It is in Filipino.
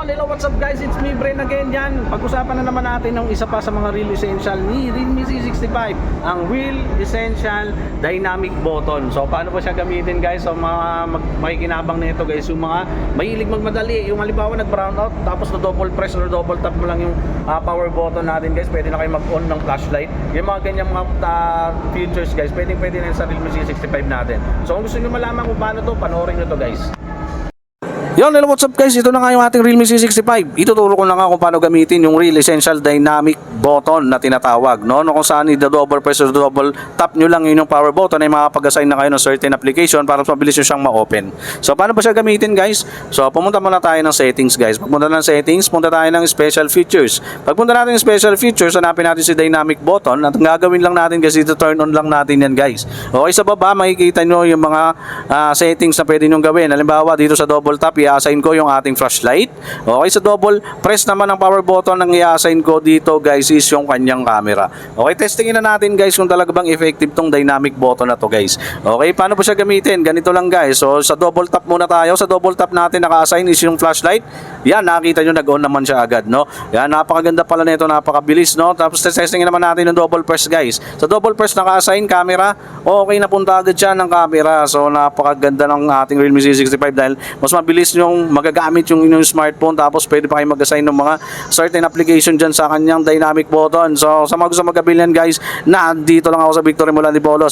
Yo, hello, what's up guys? It's me, Bren again yan. Pag-usapan na naman natin ng isa pa sa mga real essential ni Realme C65, ang Real Essential Dynamic Button. So, paano ba siya gamitin guys? So, mga mag makikinabang nito guys, yung mga mahilig magmadali, yung halimbawa nag-brown out, tapos na double press or double tap mo lang yung ah, power button natin guys, pwede na kayo mag-on ng flashlight. Yung mga ganyan mga ah, features guys, pwede pwede na sa Realme C65 natin. So, kung gusto nyo malaman kung paano to, panoorin nyo to guys. Yon, hello, what's up guys? Ito na nga yung ating Realme C65. Ituturo ko na nga kung paano gamitin yung Real Essential Dynamic Button na tinatawag. No? no kung saan i-double press or double tap nyo lang yun yung power button ay makapag-assign na kayo ng certain application para mabilis nyo siyang ma-open. So, paano ba siya gamitin guys? So, pumunta muna tayo ng settings guys. Pagpunta ng settings, punta tayo ng special features. Pagpunta natin ng special features, hanapin natin si Dynamic Button at ang gagawin lang natin kasi ito turn on lang natin yan guys. Okay, sa baba makikita nyo yung mga ah, settings na pwede nyo gawin. Halimbawa, dito sa double tap, i-assign ko yung ating flashlight. Okay, sa double press naman ng power button ang i-assign ko dito guys is yung kanyang camera. Okay, testingin na natin guys kung talaga bang effective tong dynamic button na to guys. Okay, paano po siya gamitin? Ganito lang guys. So sa double tap muna tayo. Sa double tap natin naka-assign is yung flashlight. Yan, nakita nyo nag-on naman siya agad, no? Yan, napakaganda pala nito, napakabilis, no? Tapos testingin naman natin yung double press guys. Sa double press naka-assign camera, okay napunta agad siya ng camera. So napakaganda ng ating Realme C65 dahil mas mabilis yung magagamit yung inyong smartphone tapos pwede pa kayo mag-assign ng mga certain application dyan sa kanyang dynamic button. So sa mga gusto magkabil yan guys, na dito lang ako sa Victory Mula Polo